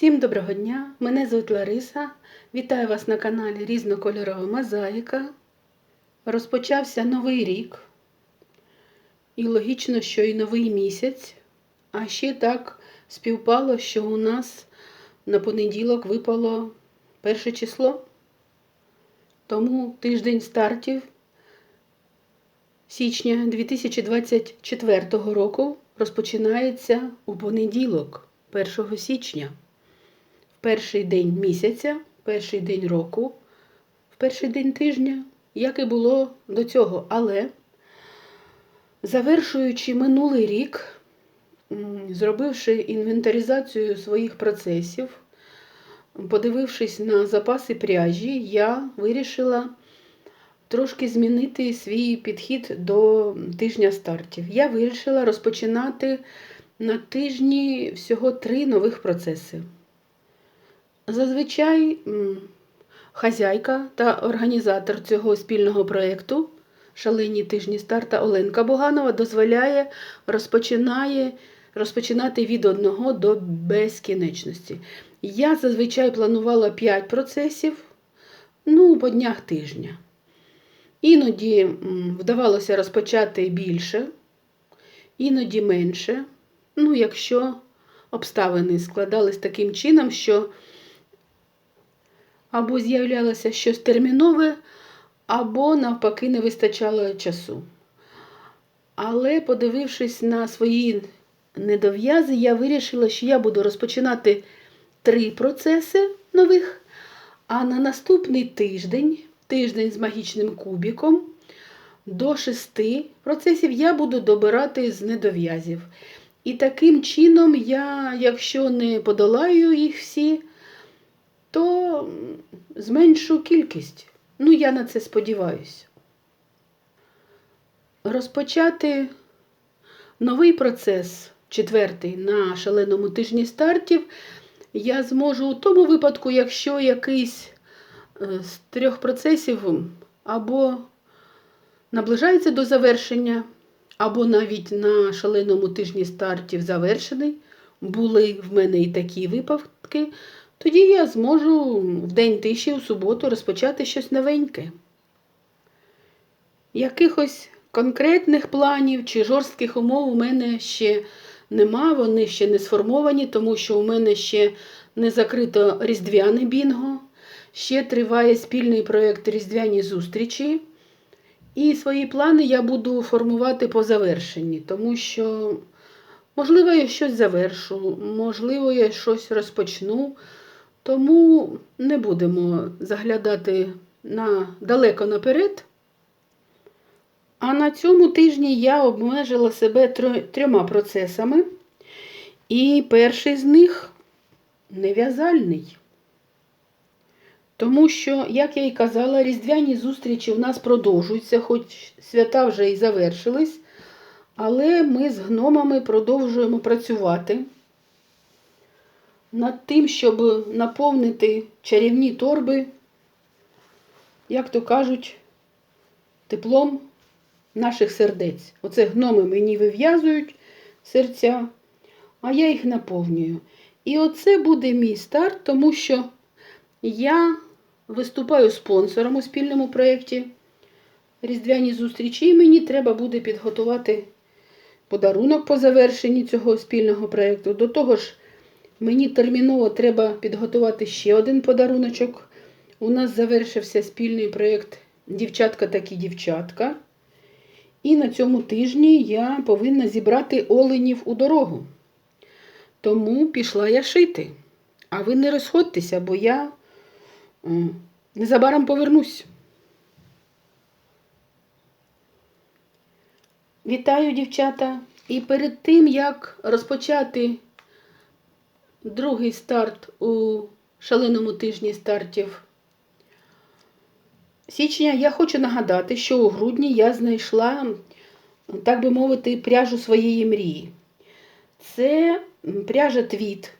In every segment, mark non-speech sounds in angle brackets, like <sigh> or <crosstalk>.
Всім доброго дня! Мене звуть Лариса. Вітаю вас на каналі Різнокольорова Мозаїка. Розпочався новий рік. І логічно, що і новий місяць. А ще так співпало, що у нас на понеділок випало перше число. Тому тиждень стартів січня 2024 року розпочинається у понеділок, 1 січня перший день місяця, перший день року, в перший день тижня, як і було до цього. Але, завершуючи минулий рік, зробивши інвентаризацію своїх процесів, подивившись на запаси пряжі, я вирішила трошки змінити свій підхід до тижня стартів. Я вирішила розпочинати на тижні всього три нових процеси. Зазвичай хазяйка та організатор цього спільного проєкту Шалені тижні старта Оленка Боганова дозволяє розпочинає, розпочинати від одного до безкінечності. Я зазвичай планувала 5 процесів ну, по днях тижня. Іноді вдавалося розпочати більше, іноді менше. Ну, якщо обставини складались таким чином, що або з'являлося щось термінове, або, навпаки, не вистачало часу. Але, подивившись на свої недов'язи, я вирішила, що я буду розпочинати три процеси нових, а на наступний тиждень, тиждень з магічним кубіком, до шести процесів я буду добирати з недов'язів. І таким чином я, якщо не подолаю їх всі, то зменшу кількість. Ну, я на це сподіваюся. Розпочати новий процес, четвертий, на шаленому тижні стартів, я зможу у тому випадку, якщо якийсь е, з трьох процесів або наближається до завершення, або навіть на шаленому тижні стартів завершений. Були в мене і такі випадки. Тоді я зможу в день тиші у суботу розпочати щось новеньке. Якихось конкретних планів чи жорстких умов у мене ще нема, вони ще не сформовані, тому що у мене ще не закрито різдвяне бінго, ще триває спільний проєкт Різдвяні зустрічі. І свої плани я буду формувати по завершенні, тому що, можливо, я щось завершу, можливо, я щось розпочну. Тому не будемо заглядати на, далеко наперед. А на цьому тижні я обмежила себе трьома процесами. І перший з них нев'язальний. Тому що, як я і казала, різдвяні зустрічі у нас продовжуються, хоч свята вже і завершились, але ми з гномами продовжуємо працювати над тим, щоб наповнити чарівні торби, як то кажуть, теплом наших сердець. Оце гноми мені вив'язують серця, а я їх наповнюю. І оце буде мій старт, тому що я виступаю спонсором у спільному проєкті Різдвяні зустрічі, і мені треба буде підготувати подарунок по завершенні цього спільного проєкту. До того ж, Мені терміново треба підготувати ще один подаруночок. У нас завершився спільний проєкт Дівчатка такі дівчатка. І на цьому тижні я повинна зібрати оленів у дорогу. Тому пішла я шити. А ви не розходьтеся, бо я незабаром повернусь. Вітаю, дівчата! І перед тим, як розпочати другий старт у шаленому тижні стартів січня, я хочу нагадати, що у грудні я знайшла, так би мовити, пряжу своєї мрії. Це пряжа твіт,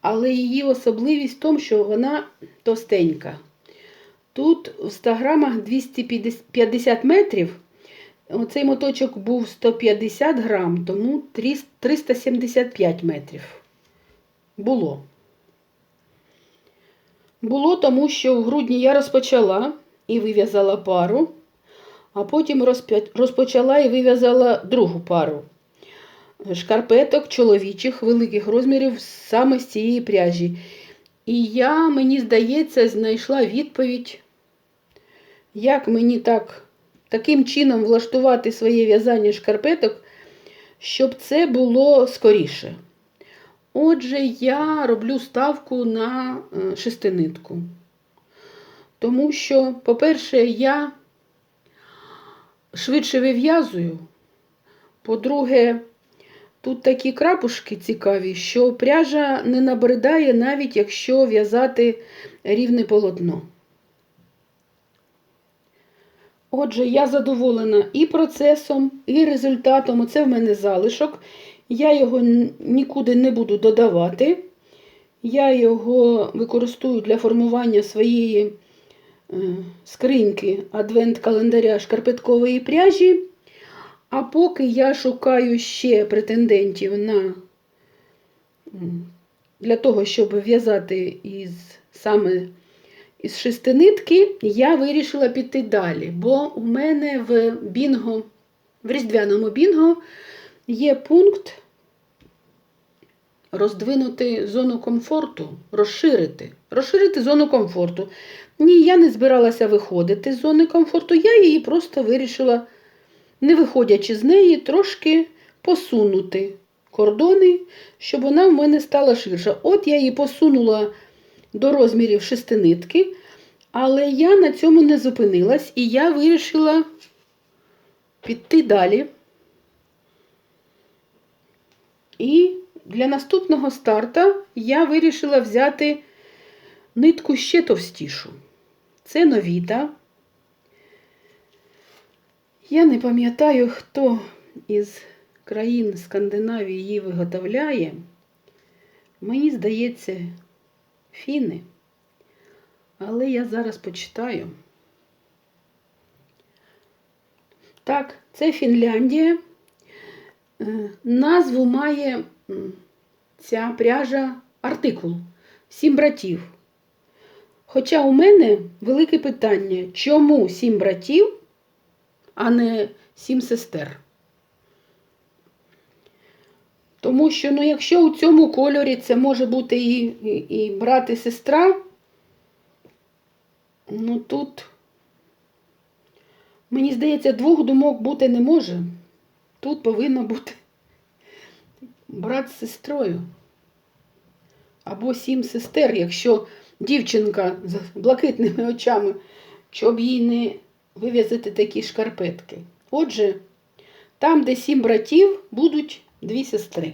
але її особливість в тому, що вона товстенька. Тут в 100 грамах 250 метрів. Оцей моточок був 150 грам, тому 375 метрів було. Було тому, що в грудні я розпочала і вив'язала пару, а потім розпочала і вив'язала другу пару шкарпеток чоловічих великих розмірів саме з цієї пряжі. І я, мені здається, знайшла відповідь, як мені так, таким чином влаштувати своє в'язання шкарпеток, щоб це було скоріше. Отже, я роблю ставку на е, шестинитку. Тому що, по-перше, я швидше вив'язую. По-друге, тут такі крапушки цікаві, що пряжа не набридає, навіть якщо в'язати рівне полотно. Отже, я задоволена і процесом, і результатом. Оце в мене залишок. Я його нікуди не буду додавати. Я його використовую для формування своєї е, скриньки адвент-календаря шкарпеткової пряжі. А поки я шукаю ще претендентів на для того, щоб в'язати із саме із шестинитки, я вирішила піти далі, бо у мене в бінго, в різдвяному бінго є пункт роздвинути зону комфорту, розширити. Розширити зону комфорту. Ні, я не збиралася виходити з зони комфорту, я її просто вирішила, не виходячи з неї, трошки посунути кордони, щоб вона в мене стала ширша. От я її посунула до розмірів шестинитки, але я на цьому не зупинилась і я вирішила піти далі. І для наступного старта я вирішила взяти нитку ще товстішу. Це новіта. Я не пам'ятаю, хто із країн Скандинавії її виготовляє. Мені здається, фіни. Але я зараз почитаю. Так, це Фінляндія. Е, Назву має ця пряжа артикул Сім братів. Хоча у мене велике питання, чому сім братів, а не сім сестер? Тому що, ну, якщо у цьому кольорі це може бути і, і, і брат, і сестра, ну тут, мені здається, двох думок бути не може. Тут повинно бути брат з сестрою. Або сім сестер, якщо дівчинка з блакитними очами, щоб їй не вив'язати такі шкарпетки. Отже, там, де сім братів, будуть дві сестри.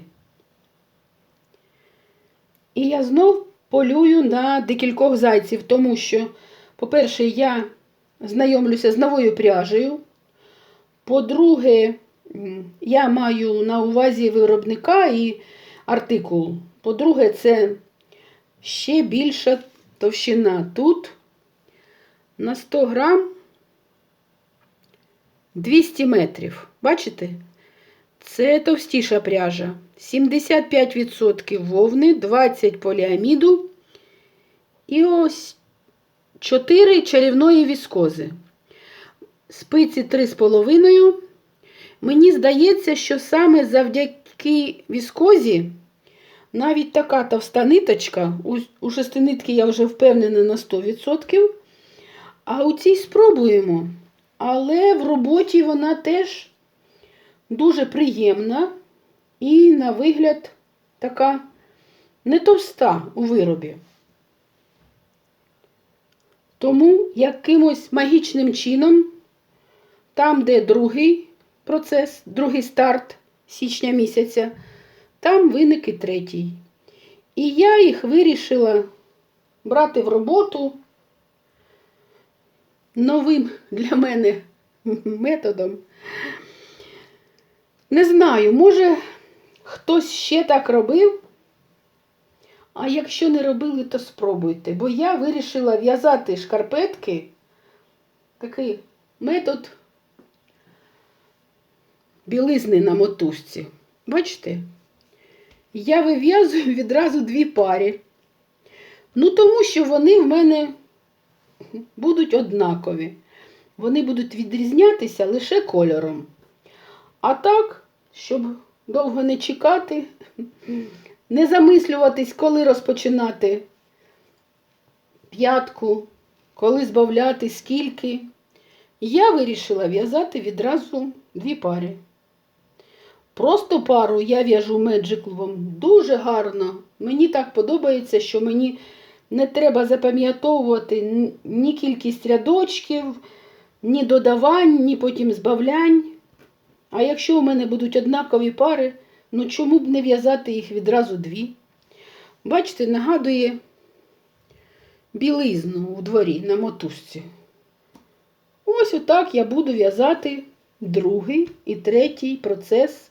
І я знов полюю на декількох зайців, тому що, по-перше, я знайомлюся з новою пряжею. По-друге, я маю на увазі виробника і артикул. По-друге, це ще більша товщина. Тут на 100 грам 200 метрів. Бачите? Це товстіша пряжа. 75% вовни, 20 поліаміду і ось 4 чарівної віскози. Спиці 3,5. Мені здається, що саме завдяки віскозі навіть така товста ниточка, у, шестинитки я вже впевнена на 100%. А у цій спробуємо. Але в роботі вона теж дуже приємна і, на вигляд, така не товста у виробі. Тому якимось магічним чином, там, де другий процес, другий старт січня місяця, там виник і третій. І я їх вирішила брати в роботу новим для мене методом. Не знаю, може хтось ще так робив. А якщо не робили, то спробуйте. Бо я вирішила в'язати шкарпетки. Такий метод білизни на мотузці. Бачите? Я вив'язую відразу дві пари. Ну, тому що вони в мене будуть однакові. Вони будуть відрізнятися лише кольором. А так, щоб довго не чекати, не замислюватись, коли розпочинати п'ятку, коли збавляти, скільки, я вирішила в'язати відразу дві пари. Просто пару я в'яжу меджиклом дуже гарно. Мені так подобається, що мені не треба запам'ятовувати ні кількість рядочків, ні додавань, ні потім збавлянь. А якщо у мене будуть однакові пари, ну чому б не в'язати їх відразу дві? Бачите, нагадує білизну у дворі на мотузці. Ось отак я буду в'язати другий і третій процес,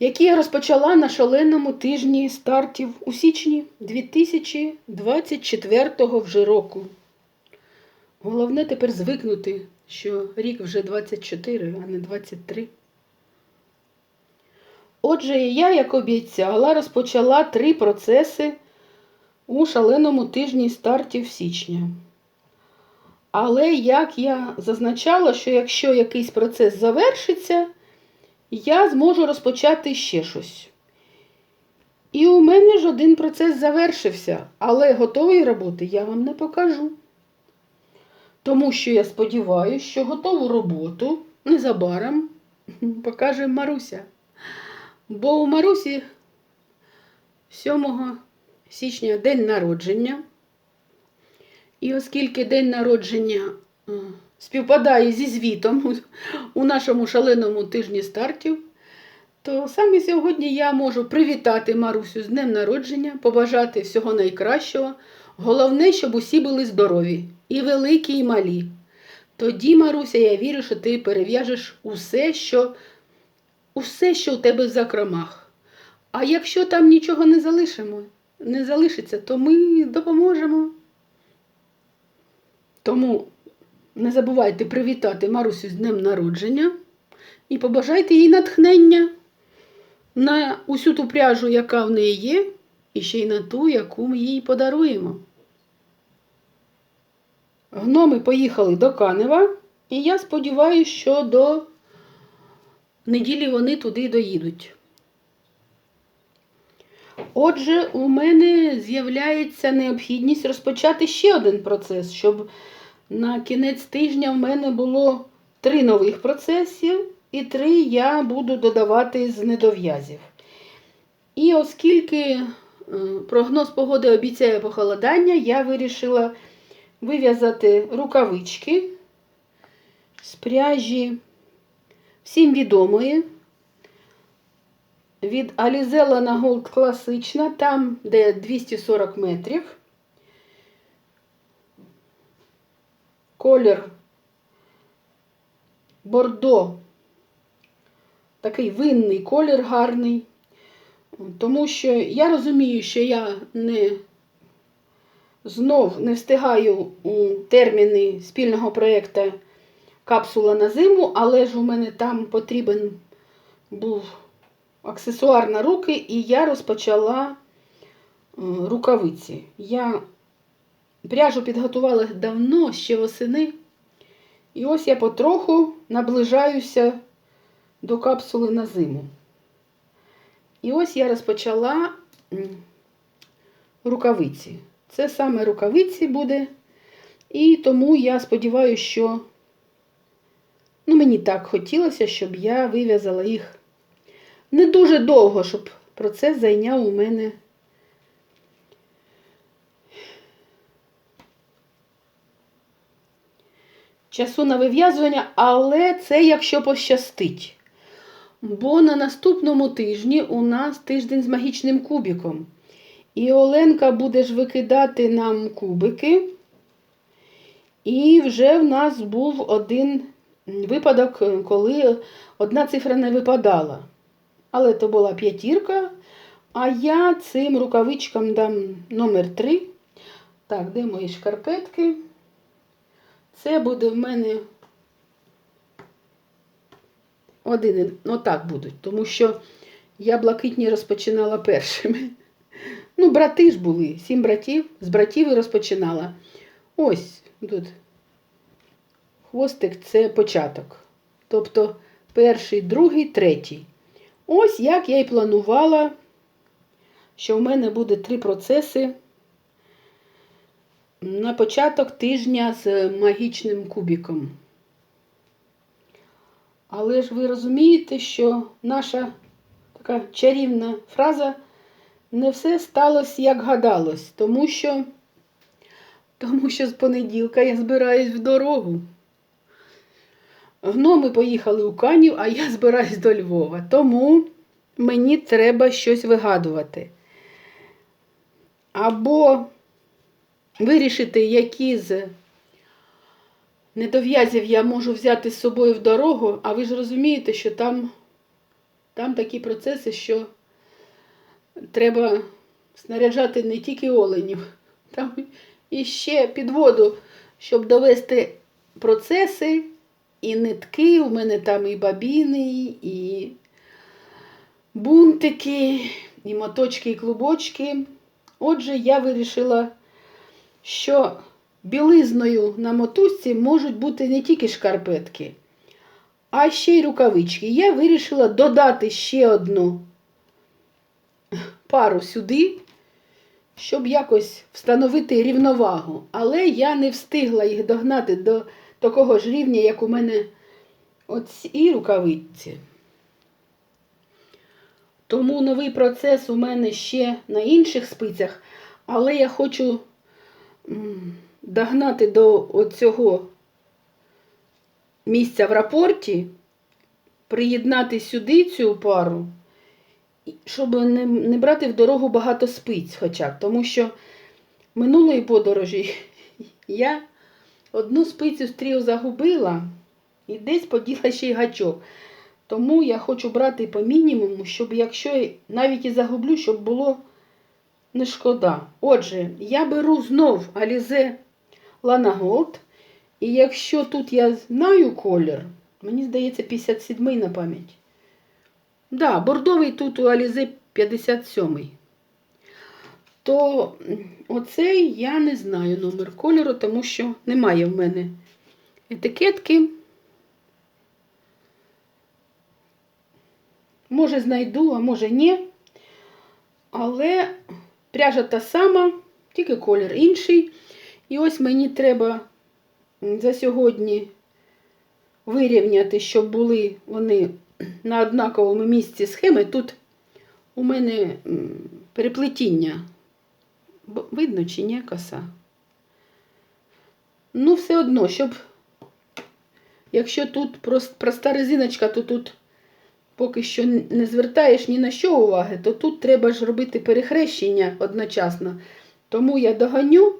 який я розпочала на шаленому тижні стартів у січні 2024 вже року. Головне тепер звикнути, що рік вже 24, а не 23. Отже, я, як обіцяла, розпочала три процеси у шаленому тижні стартів січня. Але як я зазначала, що якщо якийсь процес завершиться, я зможу розпочати ще щось. І у мене ж один процес завершився, але готової роботи я вам не покажу. Тому що я сподіваюся, що готову роботу незабаром <laughs> покаже Маруся. Бо у Марусі 7 січня день народження. І оскільки день народження е, співпадає зі звітом у- нашому шаленому тижні стартів, то саме сьогодні я можу привітати Марусю з днем народження, побажати всього найкращого. Головне, щоб усі були здорові, і великі, і малі. Тоді, Маруся, я вірю, що ти перев'яжеш усе, що, усе, що у тебе в закромах. А якщо там нічого не залишимо, не залишиться, то ми допоможемо. Тому не забувайте привітати Марусю з днем народження і побажайте їй натхнення на усю ту пряжу, яка в неї є, і ще й на ту, яку ми їй подаруємо. Гноми поїхали до Канева, і я сподіваюся, що до неділі вони туди доїдуть. Отже, у мене з'являється необхідність розпочати ще один процес, щоб на кінець тижня в мене було три нових процесів, і три я буду додавати з недов'язів. І оскільки е, прогноз погоди обіцяє похолодання, я вирішила вив'язати рукавички з пряжі всім відомої. Від Alizella на Gold класична, там, де 240 метрів. Колір бордо. Такий винний колір гарний. Тому що я розумію, що я не знов не встигаю терміни спільного проєкту капсула на зиму, але ж у мене там потрібен був аксесуар на руки, і я розпочала рукавиці. Я пряжу підготувала давно, ще восени. І ось я потроху наближаюся до капсули на зиму. І ось я розпочала рукавиці. Це саме рукавиці буде. І тому я сподіваюся, що ну, мені так хотілося, щоб я вив'язала їх не дуже довго, щоб процес зайняв у мене. Часу на вив'язування, але це якщо пощастить. Бо на наступному тижні у нас тиждень з магічним кубиком. І Оленка буде ж викидати нам кубики. І вже в нас був один випадок, коли одна цифра не випадала. Але то була п'ятірка. А я цим рукавичкам дам номер 3. Так, де мої шкарпетки? Це буде в мене один. Отак будуть, тому що я блакитні розпочинала першими. Ну, брати ж були, сім братів, з братів і розпочинала. Ось тут хвостик це початок. Тобто перший, другий, третій. Ось як я і планувала, що в мене буде три процеси на початок тижня з магічним кубіком. Але ж ви розумієте, що наша така чарівна фраза не все сталося, як гадалось, тому що, тому що з понеділка я збираюсь в дорогу. Гноми поїхали у Канів, а я збираюсь до Львова. Тому мені треба щось вигадувати. Або вирішити, які з недов'язів я можу взяти з собою в дорогу, а ви ж розумієте, що там, там такі процеси, що треба снаряджати не тільки оленів, там і ще підводу, щоб довести процеси і нитки. У мене там і бабіни, і бунтики, і моточки, і клубочки. Отже, я вирішила, що білизною на мотузці можуть бути не тільки шкарпетки, а ще й рукавички. Я вирішила додати ще одну пару сюди, щоб якось встановити рівновагу. Але я не встигла їх догнати до такого ж рівня, як у мене оці рукавиці. Тому новий процес у мене ще на інших спицях, але я хочу догнати до оцього місця в рапорті, приєднати сюди цю пару, щоб не, не брати в дорогу багато спиць хоча б. Тому що минулої подорожі <laughs> я одну спицю з тріо загубила і десь поділа ще й гачок. Тому я хочу брати по мінімуму, щоб якщо навіть і загублю, щоб було не шкода. Отже, я беру знов Lana Gold. І якщо тут я знаю колір, мені здається 57 на пам'ять. Да, бордовий тут у Alize 57. То оцей я не знаю номер кольору, тому що немає в мене етикетки. Може, знайду, а може ні. Але пряжа та сама, тільки колір інший. І ось мені треба за сьогодні вирівняти, щоб були вони на однаковому місці схеми. Тут у мене переплетіння. Видно чи ні коса? Ну, все одно, щоб якщо тут прос- проста резиночка, то тут поки що не звертаєш ні на що уваги, то тут треба ж робити перехрещення одночасно. Тому я доганю,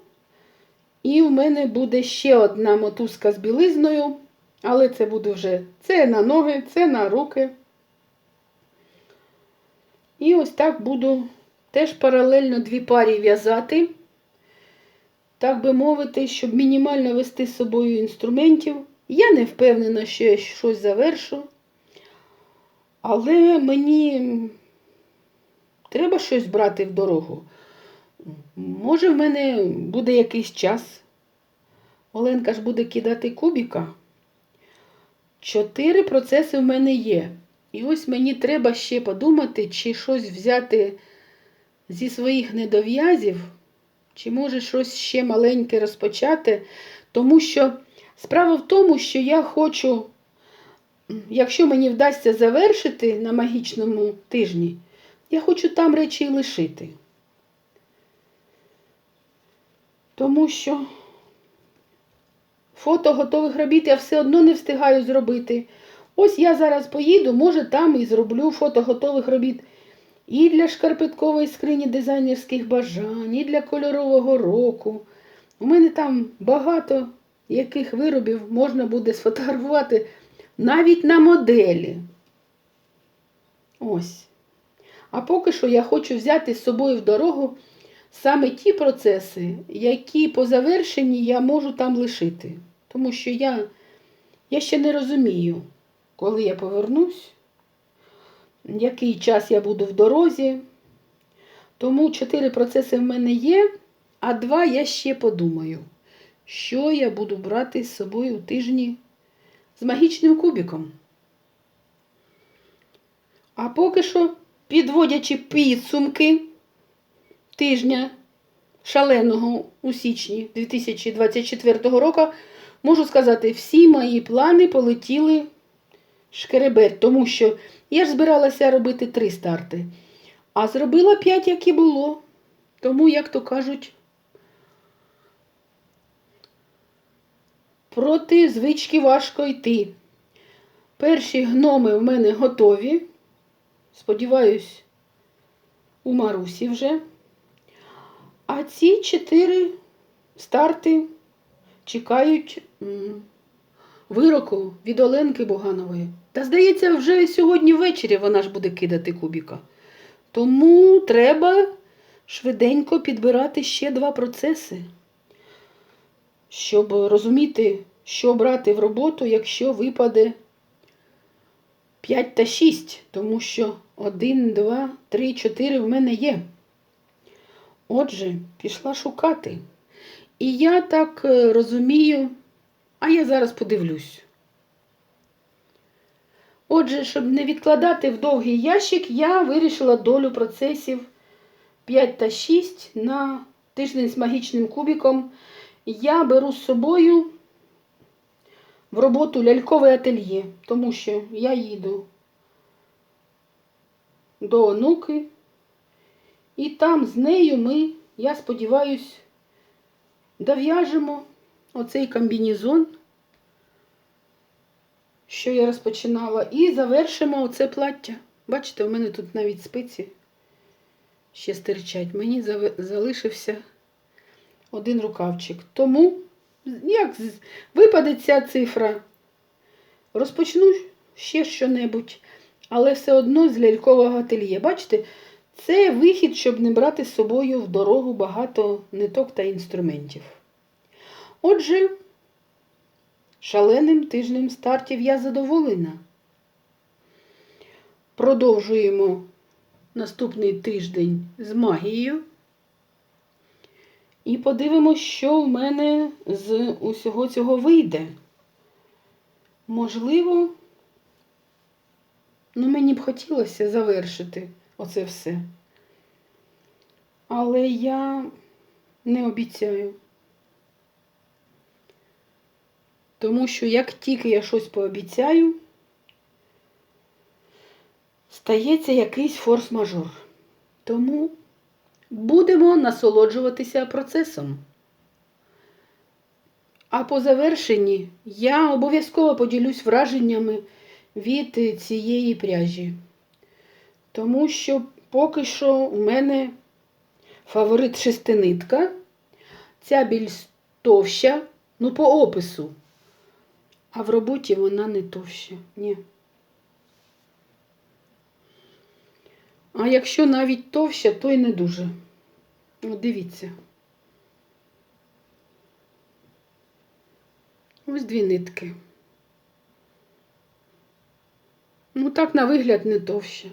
і в мене буде ще одна мотузка з білизною, але це буде вже це на ноги, це на руки. І ось так буду теж паралельно дві парі в'язати, так би мовити, щоб мінімально вести з собою інструментів. Я не впевнена, що я щось завершу. Але мені треба щось брати в дорогу. Може, в мене буде якийсь час. Оленка ж буде кидати кубіка. Чотири процеси в мене є. І ось мені треба ще подумати, чи щось взяти зі своїх недов'язів, чи може щось ще маленьке розпочати. Тому що справа в тому, що я хочу якщо мені вдасться завершити на магічному тижні, я хочу там речі і лишити. Тому що фото готових робіт я все одно не встигаю зробити. Ось я зараз поїду, може там і зроблю фото готових робіт і для шкарпеткової скрині дизайнерських бажань, і для кольорового року. У мене там багато яких виробів можна буде сфотографувати навіть на моделі. Ось. А поки що я хочу взяти з собою в дорогу саме ті процеси, які по завершенні я можу там лишити. Тому що я, я ще не розумію, коли я повернусь, який час я буду в дорозі. Тому чотири процеси в мене є, а два я ще подумаю, що я буду брати з собою у тижні з магічним кубиком. А поки що, підводячи підсумки тижня шаленого у січні 2024 року, можу сказати, всі мої плани полетіли шкереберть, тому що я ж збиралася робити три старти, а зробила п'ять, як і було. Тому, як то кажуть, проти звички важко йти. Перші гноми в мене готові. Сподіваюсь, у Марусі вже. А ці чотири старти чекають вироку від Оленки Боганової. Та здається, вже сьогодні ввечері вона ж буде кидати кубіка. Тому треба швиденько підбирати ще два процеси, щоб розуміти, що брати в роботу, якщо випаде 5 та 6, тому що 1, 2, 3, 4 в мене є. Отже, пішла шукати. І я так е, розумію, а я зараз подивлюсь. Отже, щоб не відкладати в довгий ящик, я вирішила долю процесів 5 та 6 на тиждень з магічним кубиком. Я беру з собою в роботу лялькове ательє, тому що я їду до онуки, і там з нею ми, я сподіваюсь, дов'яжемо оцей комбінезон, що я розпочинала, і завершимо оце плаття. Бачите, у мене тут навіть спиці ще стирчать. Мені залишився один рукавчик. Тому, як випаде ця цифра, розпочну ще що-небудь, але все одно з лялькового ательє. Бачите, це вихід, щоб не брати з собою в дорогу багато ниток та інструментів. Отже, шаленим тижнем стартів я задоволена. Продовжуємо наступний тиждень з магією. І подивимось, що в мене з усього цього вийде. Можливо, ну мені б хотілося завершити оце все. Але я не обіцяю. Тому що як тільки я щось пообіцяю, стається якийсь форс-мажор. Тому будемо насолоджуватися процесом. А по завершенні я обов'язково поділюсь враженнями від цієї пряжі. Тому що поки що у мене фаворит шестинитка. Ця більш товща, ну по опису. А в роботі вона не товща. Ні. А якщо навіть товща, то й не дуже. От дивіться. Ось дві нитки. Ну, так, на вигляд, не товща.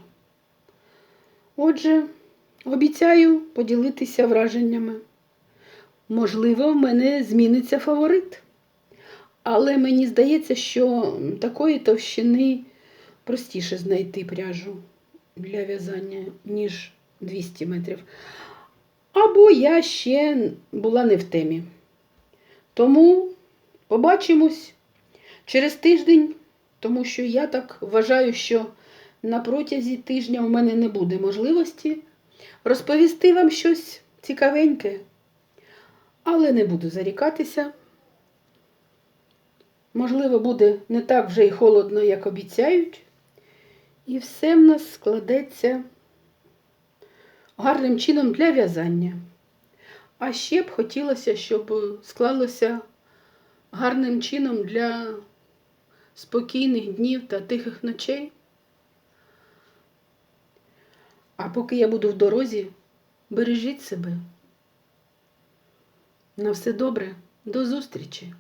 Отже, обіцяю поділитися враженнями. Можливо, в мене зміниться фаворит. Але мені здається, що такої товщини простіше знайти пряжу для в'язання, ніж 200 метрів. Або я ще була не в темі. Тому побачимось через тиждень, тому що я так вважаю, що на протязі тижня у мене не буде можливості розповісти вам щось цікавеньке, але не буду зарікатися. Можливо, буде не так вже й холодно, як обіцяють, і все в нас складеться гарним чином для в'язання. А ще б хотілося, щоб склалося гарним чином для спокійних днів та тихих ночей. А поки я буду в дорозі, бережіть себе. На все добре, до зустрічі!